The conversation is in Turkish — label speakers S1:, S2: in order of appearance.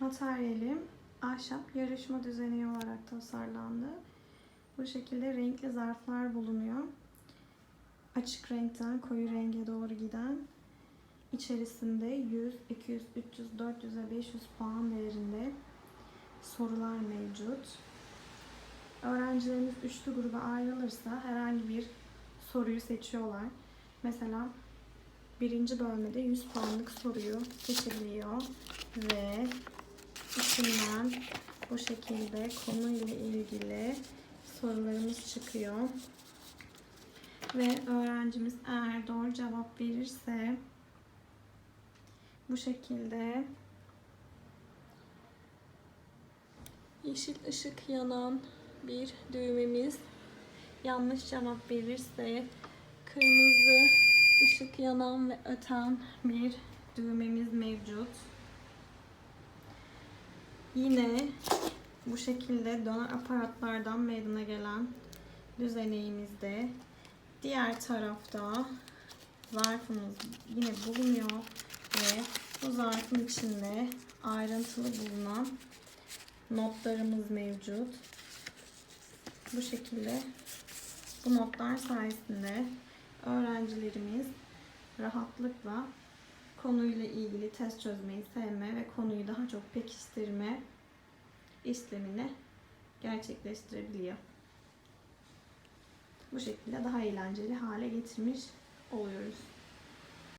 S1: Materyalim ahşap yarışma düzeni olarak tasarlandı. Bu şekilde renkli zarflar bulunuyor. Açık renkten koyu renge doğru giden içerisinde 100, 200, 300, 400 ve 500 puan değerinde sorular mevcut. Öğrencilerimiz üçlü gruba ayrılırsa herhangi bir soruyu seçiyorlar. Mesela birinci bölmede 100 puanlık soruyu seçiliyor ve içinden bu şekilde konuyla ilgili sorularımız çıkıyor. Ve öğrencimiz eğer doğru cevap verirse bu şekilde yeşil ışık yanan bir düğmemiz yanlış cevap verirse kırmızı ışık yanan ve öten bir düğmemiz mevcut. Yine bu şekilde döner aparatlardan meydana gelen düzeneğimizde diğer tarafta zarfımız yine bulunuyor ve bu zarfın içinde ayrıntılı bulunan notlarımız mevcut. Bu şekilde bu notlar sayesinde öğrencilerimiz rahatlıkla konuyla ilgili test çözmeyi sevme ve konuyu daha çok pekiştirme işlemini gerçekleştirebiliyor. Bu şekilde daha eğlenceli hale getirmiş oluyoruz.